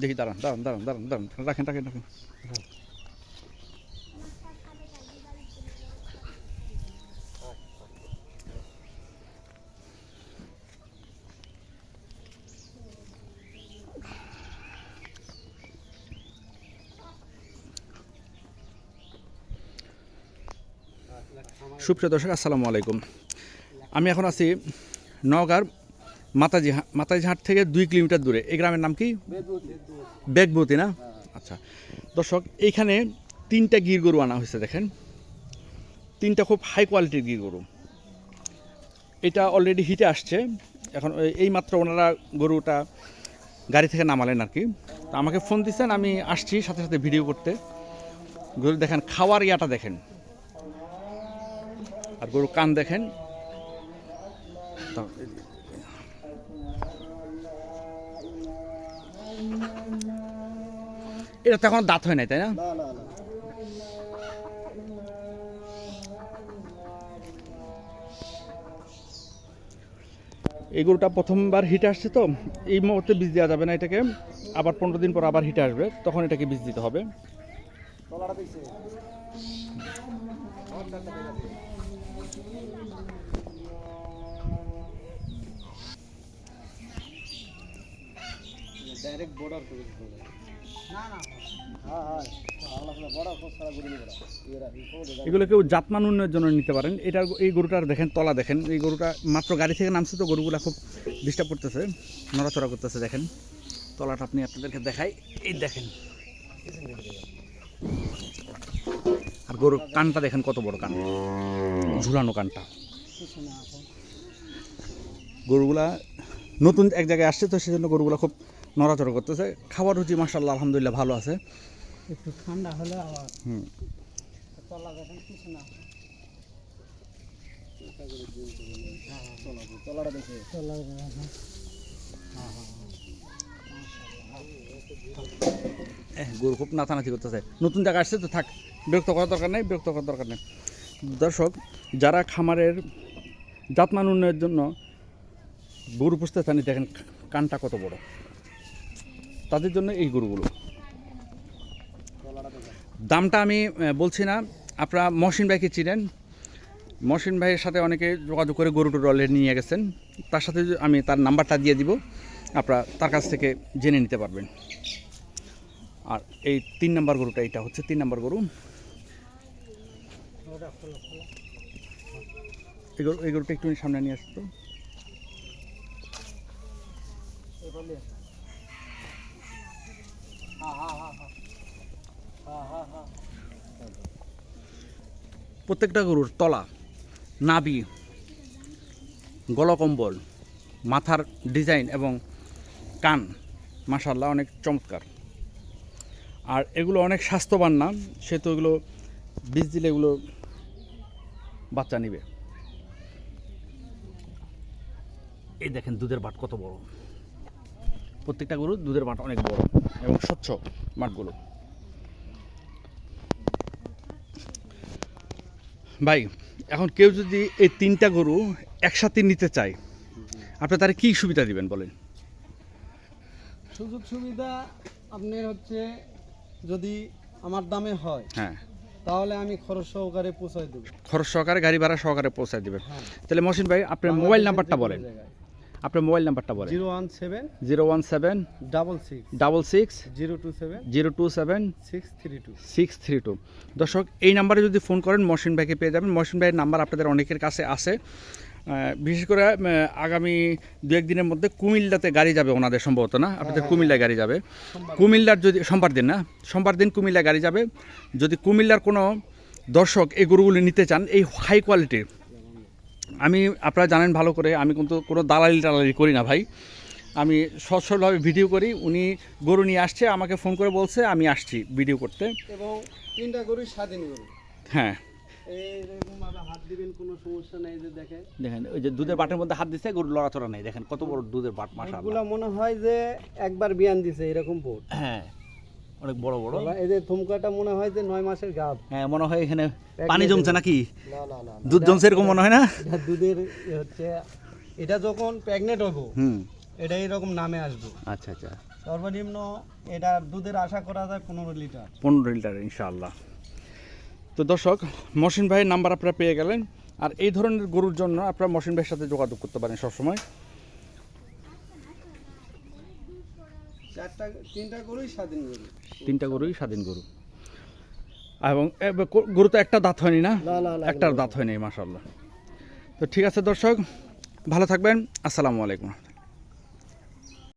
দেখি, দাঁড়ান দাঁড়ান দাঁড়ান দাঁড়ান দাঁড়ান, রাখেন রাখেন রাখেন। সুপ্রিয় দর্শক, আসসালামু আলাইকুম। আমি এখন আছি নওগাঁর মাতাজি মাতাজি হাট থেকে দুই কিলোমিটার দূরে। এই গ্রামের নাম কি? বেগবতী না? আচ্ছা। দর্শক, এইখানে তিনটা গির গরু আনা হয়েছে, দেখেন। তিনটা খুব হাই কোয়ালিটির গির গরু। এটা অলরেডি হিটে আসছে। এখন এই মাত্র ওনারা গরুটা গাড়ি থেকে নামালেন আর কি। তো আমাকে ফোন দিচ্ছেন আমি আসছি সাথে সাথে ভিডিও করতে। গরু দেখেন, খাওয়ার ইয়াটা দেখেন। আর গরু কান দেখেন। এটা তো এখন দাঁত হয় নাই তাই না? এই গরুটা প্রথমবার হিটে আসছে তো এই মুহূর্তে বীজ দেওয়া যাবে না এটাকে। আবার পনেরো দিন পর আবার হিটে আসবে তখন এটাকে বীজ দিতে হবে। ডাইরেক্ট বর্ডার করে দিতে না না। হ্যাঁ হ্যাঁ এগুলো কেউ জাতমান উন্নয়নের জন্য নিতে পারেন। এটার এই গরুটার দেখেন তলা দেখেন। এই গরুটা মাত্র গাড়ি থেকে নামছে তো গরুগুলা খুব ডিস্টার্ব করতেছে নড়াচড়া করতেছে দেখেন। তলাটা আপনি আপনাদেরকে দেখাই। এই দেখেন। আর গরুর কানটা দেখেন কত বড় কান। ঝুলানো কানটা। গরুগুলা নতুন এক জায়গায় আসছে তো সেজন্য গরুগুলা খুব নড়াচড়া করতেছে। খাবার রুচি মাসাল্লাহ আলহামদুলিল্লাহ ভালো আছে। একটু ঠান্ডা হলে আবার হুম। গরু খুব নাথানাথি করতেছে। নতুন জায়গা আসছে তো থাক বিরক্ত করার দরকার নেই বিরক্ত করার দরকার নেই। দর্শক যারা খামারের জাতমান উন্নয়নের জন্য গরু পুষতে চান দেখেন কানটা কত বড়। তাদের জন্য এই গরুগুলো। দামটা আমি বলছি না, আপনারা মহসিন ভাইকে চিনেন। মহসিন ভাইয়ের সাথে অনেকে যোগাযোগ করে গরু টরু অলরেডি নিয়ে গেছেন। তার সাথে আমি তার নাম্বারটা দিয়ে দিব, আপনারা তার কাছ থেকে জেনে নিতে পারবেন। আর এই তিন নাম্বার গরুটা এটা হচ্ছে তিন নাম্বার গরু। এই গরুটা একটু সামনে নিয়ে আসতো এই বলে হ্যাঁ হ্যাঁ হ্যাঁ হ্যাঁ হ্যাঁ হ্যাঁ হ্যাঁ প্রত্যেকটা গরুর তলা নাবি গলকম্বল, মাথার ডিজাইন এবং কান মাশাল্লাহ অনেক চমৎকার। আর এগুলো অনেক স্বাস্থ্যবান না, সেহেতু এগুলো বীজ দিলে এগুলো বাচ্চা নিবে। এই দেখেন দুধের বাট কত বড়। প্রত্যেকটা গরু দুধের বাট অনেক বড় এবং স্বচ্ছ বাটগুলো। ভাই এখন কেউ যদি এই তিনটা গরু একসাথে নিতে চায় আপনি তার কি সুবিধা দিবেন বলেন? সুযোগ সুবিধা আপনি হচ্ছে যদি আমার দামে হয় হ্যাঁ। তাহলে আমি খরচ সহকারে পৌঁছায় দেবো। খরচ সহকারে গাড়ি ভাড়া সহকারে পৌঁছায় দিবেন। হ্যাঁ। তাহলে মহসিন ভাই আপনার মোবাইল নাম্বারটা বলেন। আপনার মোবাইল নাম্বারটা বলেন। Zero one seven zero one seven double six double six zero two seven zero two seven six three two six three two. দর্শক এই নাম্বারে যদি ফোন করেন মহসিন ভাইকে পেয়ে যাবেন। মহসিন ভাইয়ের নাম্বার আপনাদের অনেকের কাছে আছে। বিশেষ করে আগামী দু একদিনের মধ্যে কুমিল্লাতে গাড়ি যাবে ওনাদের সম্ভবত না? আপনাদের কুমিল্লায় গাড়ি যাবে। কুমিল্লার যদি সোমবার দিন না? সোমবার দিন কুমিল্লায় গাড়ি যাবে। যদি কুমিল্লার কোনো দর্শক এই গরুগুলি নিতে চান এই হাই কোয়ালিটির আমি আপনারা জানেন ভালো করে আমি কিন্তু কোনো দালালি টালালি করি না ভাই। আমি সচ্ছলভাবে ভিডিও করি উনি গরু নিয়ে আসছে আমাকে ফোন করে বলছে আমি আসছি ভিডিও করতে। এবং তিনটা গরু স্বাধীন গরু। হ্যাঁ। এইরকম হাত দিবেন কোনো সমস্যা নেই যে দেখেন দেখেন ওই যে দুধের বাটের মধ্যে হাত দিচ্ছে গরু লড়াচড়া নেই। দেখেন কত বড় দুধের বাট মাসা মনে হয় যে একবার বিয়ান দিছে এরকম বোট হ্যাঁ। অনেক বড় বড়। এই যে থুমকাটা মনে হয় যে নয় মাসের গাভ হ্যাঁ মনে হয় এখানে পানি জমছে নাকি? দুধ জমছে এরকম মনে হয় না? দুধের হচ্ছে এটা যখন প্রেগনেন্ট হব হুম। এটা এইরকম নামে আসবে। আচ্ছা আচ্ছা। সর্বনিম্ন এটা দুধের আশা করা যায় পনেরো লিটার। পনেরো লিটার ইনশাআল্লাহ। তো দর্শক মহসিন ভাইয়ের নাম্বার আপনারা পেয়ে গেলেন। আর এই ধরনের গরুর জন্য আপনারা মহসিন ভাইয়ের সাথে যোগাযোগ করতে পারেন সবসময়। চারটা তিনটা গরুই স্বাধীন গরু। তিনটা গরুই স্বাধীন গরু। এবং গরু তো একটা দাঁত হয়নি না? একটার দাঁত হয়নি মাসাল্লাহ তো ঠিক আছে দর্শক ভালো থাকবেন। আসসালামু আলাইকুম।